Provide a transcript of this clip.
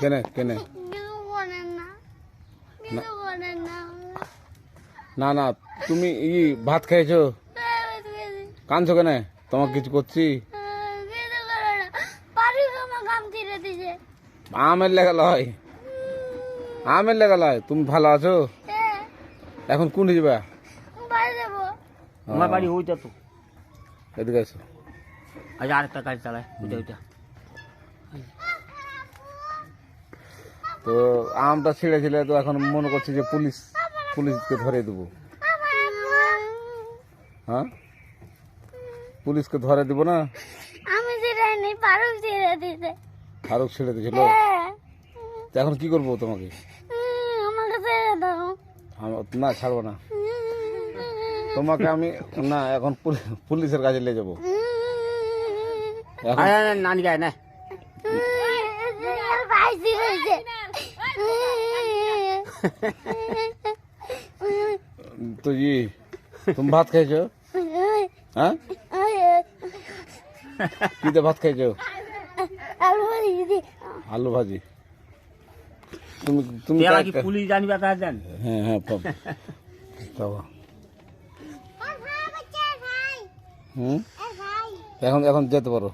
কেনে কেনে? না না। তুমি ই ভাত খেয়েছো? কাঁদছো কেনে? তোমাকে কিছু করছি? আমার লেগা লয়। আমের লেগা লয় তুমি ভালো আছো? হ্যাঁ। এখন কোন যাবা? আমার বাড়ি ওইটা তো। এদিকে এসো। আজ আরেকটা গাড়ি চালায় ওইটা ওইটা। তো আমটা ছিঁড়ে ছিঁড়েছিলে তো এখন মনে করছি যে পুলিশ পুলিশকে ধরে দেবো। হ্যাঁ? পুলিশকে ধরে দিব না? আমি ছিঁড়ে নি পারু ছিঁড়ে দিছে ফারুক ছেড়ে দিয়েছিল? হ্যাঁ। তো এখন কি করব তোমাকে? আমাকে ছেড়ে দাও। আম- না ছাড়বো না। তোমাকে আমি না এখন পুলি- পুলিশের কাছে নিয়ে যাব। এখন নানি গায়ে না। তো ই তুমি ভাত খেয়েছো হ্যাঁ কিতে ভাত খেয়েছো আলু ভাজি তুমি তুমি তেরা কার- কি পুলিশ জানবে তা জান হ্যাঁ হ্যাঁ হুম এখন এখন যেতে পারো।